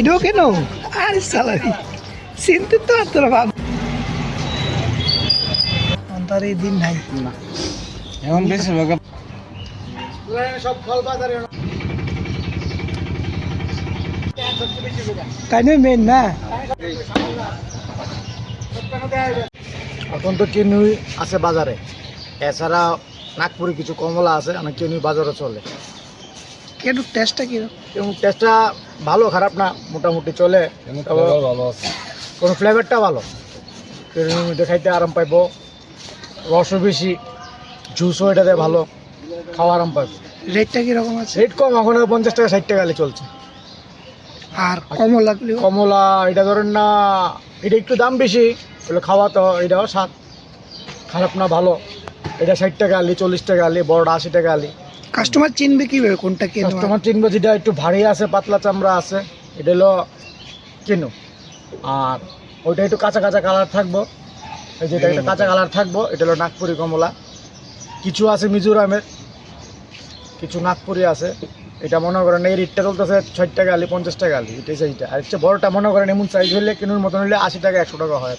এটাও কেন? আরে সালারি চিনতে তো আর তোরা ভাব অন্তর এই দিন নাই। না এখন বেশিরভাগ সব ফল বাজারে তাই নয় মেন না? এখন তো কিনুই আছে বাজারে। এছাড়া নাগপুরে কিছু কমলা আছে অনেক কিনুই বাজারে চলে। একটু টেস্টটা কি এবং টেস্টটা ভালো খারাপ না মোটামুটি চলে। ভালো আছে। কোনো ফ্লেভারটা ভালো। কিনুই খাইতে আরাম পাইব। রসও বেশি জুসও এটাতে ভালো খাওয়া আরাম পাইব। রেটটা কীরকম আছে? রেট কম এখন পঞ্চাশ টাকা ষাট টাকা চলছে। আর কমলা কমলা এটা ধরেন না এটা একটু দাম বেশি বলে খাওয়া তো এটাও স্বাদ খারাপ না ভালো। এটা ষাট টাকা আলি চল্লিশ টাকা আলি বড়টা আশি টাকা আলি। কাস্টমার চিনবে কীভাবে কোনটা কেন? কাস্টমার চিনবো যেটা একটু ভারী আছে, পাতলা চামড়া আছে, এটা হলো কেনো। আর ওইটা একটু কাঁচা কাঁচা কালার থাকব। এই যেটা একটা কাঁচা কালার থাকব, এটা হলো নাগপুরি কমলা। কিছু আছে মিজোরামের, কিছু নাগপুরি আছে। এটা মনে করেন এই রেটটা চলতেছে ষাট টাকা আলি, পঞ্চাশ টাকা আলি এটাই সেইটা আর হচ্ছে বড়টা মনে করেন এমন সাইজ হলে, কিনুর মতন হলে আশি টাকা, একশো টাকা হয়।